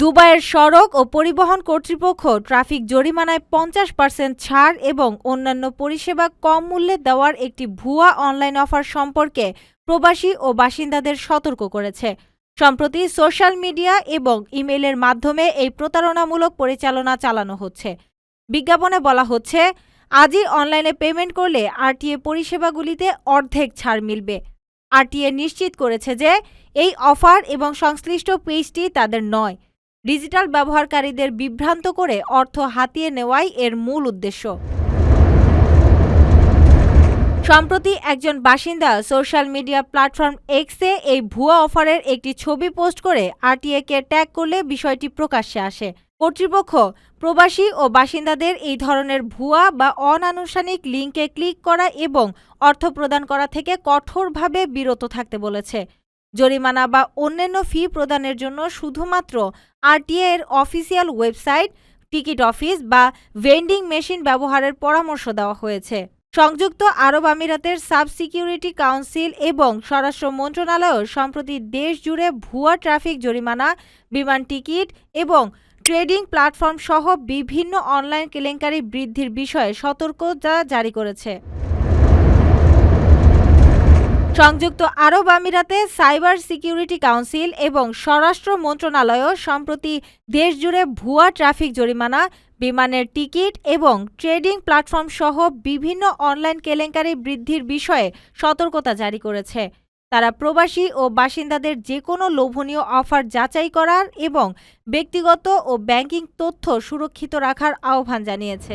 দুবাইয়ের সড়ক ও পরিবহন কর্তৃপক্ষ ট্রাফিক জরিমানায় পঞ্চাশ পার্সেন্ট ছাড় এবং অন্যান্য পরিষেবা কম মূল্যে দেওয়ার একটি ভুয়া অনলাইন অফার সম্পর্কে প্রবাসী ও বাসিন্দাদের সতর্ক করেছে। সম্প্রতি সোশ্যাল মিডিয়া এবং ইমেইলের মাধ্যমে এই প্রতারণামূলক পরিচালনা চালানো হচ্ছে। বিজ্ঞাপনে বলা হচ্ছে, আজই অনলাইনে পেমেন্ট করলে আরটিএ পরিষেবাগুলিতে অর্ধেক ছাড় মিলবে। আরটিএ নিশ্চিত করেছে যে, এই অফার এবং সংশ্লিষ্ট পেজটি তাদের নয়। ডিজিটাল ব্যবহারকারীদের বিভ্রান্ত করে অর্থ হাতিয়ে নেওয়াই এর মূল উদ্দেশ্য। সম্প্রতি একজন বাসিন্দা সোশ্যাল মিডিয়া প্ল্যাটফর্ম এক্সে এই ভুয়া অফারের একটি ছবি পোস্ট করে আরটিএকে ট্যাগ করলে বিষয়টি প্রকাশ্যে আসে। কর্তৃপক্ষ, প্রবাসী ও বাসিন্দাদের এই ধরনের ভুয়া বা অনানুষ্ঠানিক লিঙ্কে ক্লিক করা এবং অর্থ প্রদান করা থেকে কঠোরভাবে বিরত থাকতে বলেছে। জরিমানা বা অন্যান্য ফি প্রদানের জন্য শুধুমাত্র আরটিএ এর অফিসিয়াল ওয়েবসাইট, টিকিট অফিস বা ভেন্ডিং মেশিন ব্যবহারের পরামর্শ দেওয়া হয়েছে। সংযুক্ত আরব আমিরাতের সাব সিকিউরিটি কাউন্সিল এবং স্বরাষ্ট্র মন্ত্রণালয়ও সম্প্রতি দেশ জুড়ে ভুয়া ট্রাফিক জরিমানা, বিমান টিকিট এবং ট্রেডিং প্ল্যাটফর্ম সহ বিভিন্ন অনলাইন কেলেঙ্কারি বৃদ্ধির বিষয়ে সতর্কতা জারি করেছে। সংযুক্ত আরব আমিরাতে সাইবার সিকিউরিটি কাউন্সিল এবং স্বরাষ্ট্র মন্ত্রণালয়ও সম্প্রতি দেশজুড়ে ভুয়া ট্রাফিক জরিমানা, বিমানের টিকিট এবং ট্রেডিং প্ল্যাটফর্ম সহ বিভিন্ন অনলাইন কেলেঙ্কারি বৃদ্ধির বিষয়ে সতর্কতা জারি করেছে। তারা প্রবাসী ও বাসিন্দাদের যে কোনো লোভনীয় অফার যাচাই করার এবং ব্যক্তিগত ও ব্যাংকিং তথ্য সুরক্ষিত রাখার আহ্বান জানিয়েছে।